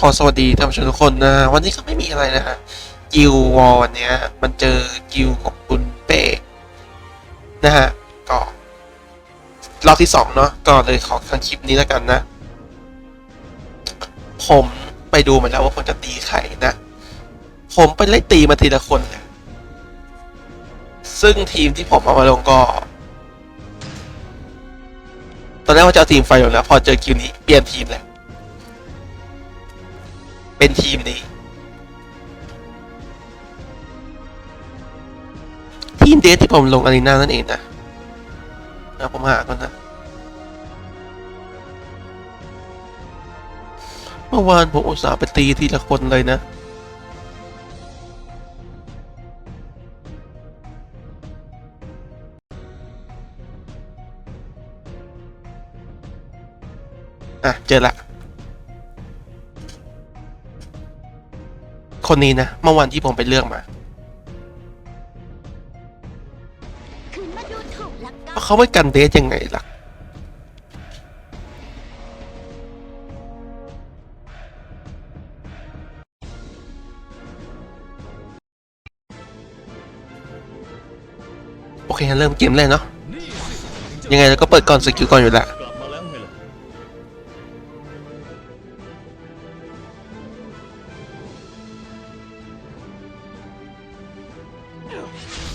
ขอสวัสดีท่านผู้ชมทุกคนนะวันนี้ก็ไม่มีอะไรนะฮะกิลวอลวันนี้มันเจอกิลของคุณเป้นะฮะก็รอบที่สองเนาะก็เลยขอทางคลิปนี้แล้วกันนะ ผมไปดูมาแล้วว่าผมจะตีใครนะ ผมไปไล่ตีมาทีละคนเลยซึ่งทีมที่ผมเอามาลงก็ ตอนแรกว่าจะเอาทีมไฟอยู่แล้ว พอเจอคิวนี้เปลี่ยนทีมเลย เป็นทีมนี้ ทีมเดทที่ผมลงอารีนานั่นเองนะนะผมหาก่อนนะ เมื่อวานผมอุตส่าห์ไปตีทีละคนเลยนะอะเจอละ คนนี้นะเมื่อวันที่ผมไปเลือกมาคืนมาดูถูกแล้วก็ว่าเขาไม่กันเดทยังไงล่ะโอเคเริ่มเกมแรกเนาะยังไงเราก็เปิดก่อนสกิลก่อนอยู่ละกลับมาแล้ว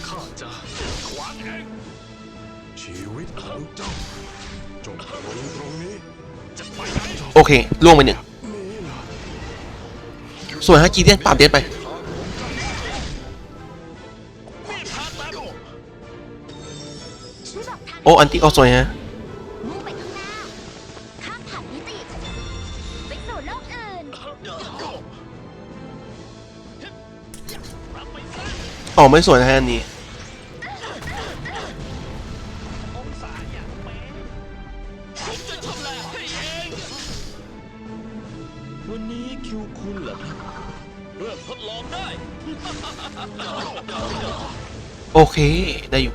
ข้าจะขวางเองชีวิตของเจ้าจบลงตรงนี้จะไปไหนโอเคล่วงไปหนึ่งนี่ล่ะส่วนฮากีเดียนปราบเดทไป มีดพาตันช่วยบอกทางโอ้อันที่เอาสวยฮะมุ่งไปข้างหน้า ข้ามผ่านมิติไปสู่โลกอื่น รับไปซะ ออกไม่สวยนะฮะอันนี้องศาอย่างเป๊ะผมจะชำแหละให้เองวันนี้คิวคุณเหรอครับเริ่มทดลองได้ โอเค ได้อยู่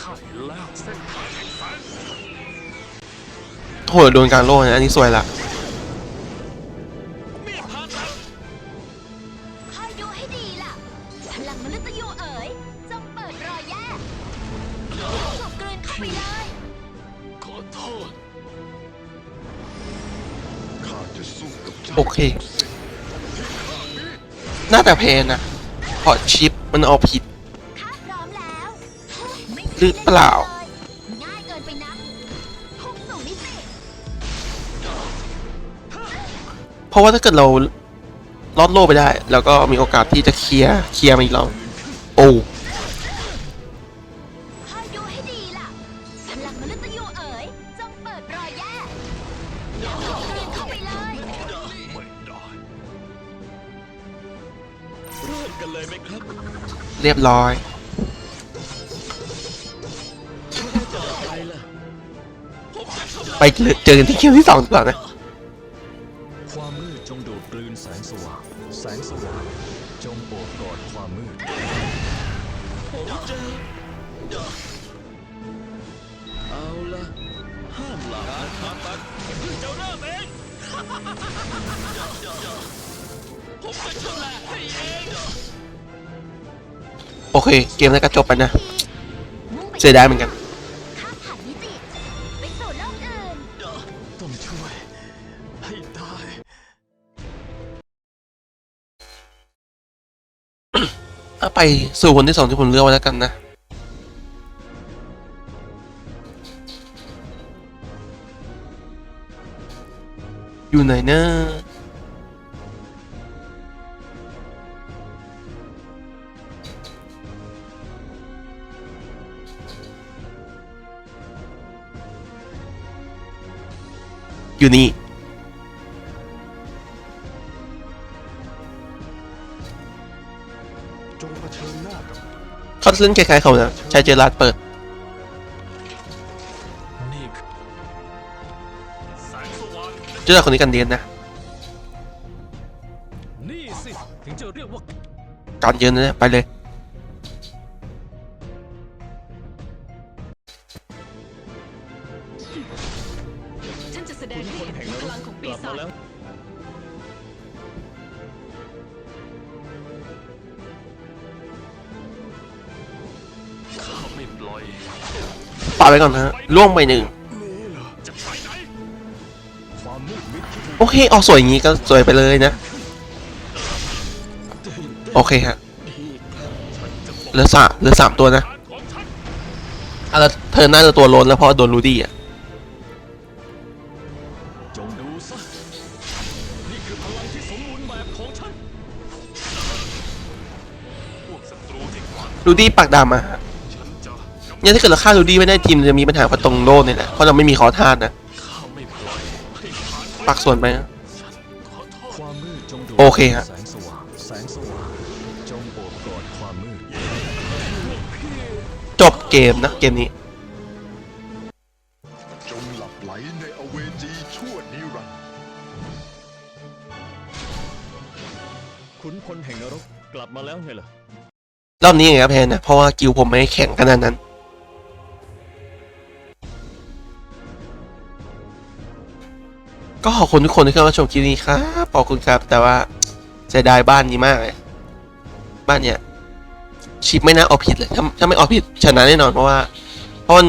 ข้าเห็นแล้วเส้นทางแห่งฝันโหโดนกลางโลกนะอันนี้สวยละ ไปเลยขอโทษข้าจะสู้กับเจ้าโอเค น่าแต่แพนนะเพราะชิปมันเอาผิด ข้าพร้อมแล้วไม่หรือเปล่า ง่ายเกินไปนะพุ่งสู่มิติเพราะว่าถ้าเกิดเราลอดโลกไปได้ แล้วก็มีโอกาสที่จะเคลียร์เคลียร์มาอีกรอบโอ้ กันเลยไหมครับเรียบร้อย จะอะไรล่ะผมจะทำไปเจอกันที่คิวที่สองดีกว่านะความมืดจงดูดกลืนแสงสว่าง แสงสว่างจงโอบกอดความมืดผมจะเอาละห้ามหลับนะครับเพิ่งจะเริ่มเองผมจะชำแหละให้เอง โอเค เกมนั้นก็จบไปนะ เสียดายเหมือนกัน ข้ามผ่านมิติไปสู่โลกอื่น ต้องช่วยให้ได้เอาไปสู่คนที่สองที่ผมเลือกไว้แล้วกันนะ อยู่ไหนเนะ อยู่นี่ จงเผชิญหน้ากับเขาเล่นคล้ายๆเขานะใช้เจอราดเปิด นี่คือแสงสว่างเจอคนนี้กันเดียนนะ นี่สิ ถึงจะเรียกว่าการเยอะนะเนี่ยไปเลย ปาดไปก่อนฮะล่วงไปหนึ่งโอเคออกสวยอย่างงี้ก็สวยไปเลยนะ โอเคฮะเหลือสามเหลือสามตัวนะอะแล้วเธอน่าจะตัวโล้นแล้วเพราะโดนรูดี้อะรูดี้ปากดำอะฉันจะกำ เนี่ยถ้าเกิดเราฆ่ารูดี้ไม่ได้ทีมจะมีปัญหากับตรงโล่เนี่ยแหละเพราะเราไม่มีขอทานนะข้าไม่ปล่อยให้ผ่านไปปากส่วนไปนะฉันขอโทษความมืดจงโดดโอเคฮะแสงสว่างแสงสว่างจงโอบกอดความมืดจบเกมนะเกมนี้จงหลับไหลในอเวจีชั่วนิรันดร์ขุนพลแห่งนรกกลับมาแล้วไงล่ะรอบนี้ไงครับแพนนะเพราะว่ากิวผมไม่แข่งขนาดนั้น ก็ขอบคุณทุกคนที่เข้ามาชมคลิปนี้ครับขอบคุณครับ แต่ว่าเสียดายบ้านนี้มากเลยบ้านเนี้ยชิปไม่น่าเอาผิดเลยถ้าถ้าไม่เอาผิดชนะแน่นอนเพราะว่าเพราะมัน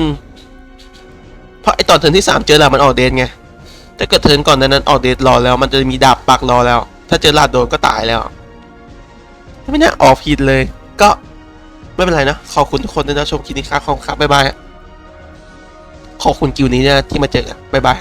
เพราะไอตอนเทิร์นที่สามเจอลามันออกเดนไงถ้าเกิดเทิร์นก่อนนั้นออกเดนรอแล้ว มันจะมีดาบปักรอแล้ว ถ้าเจอลาดโดนก็ตายแล้วไม่น่าออกผิดเลย ก็ไม่เป็นไรนะขอบคุณทุกคนด้วยนะชมคลิปนี้ครับขอบคุณครับบ๊ายบายขอบคุณกิวนี้นะที่มาเจอกันบ๊ายบาย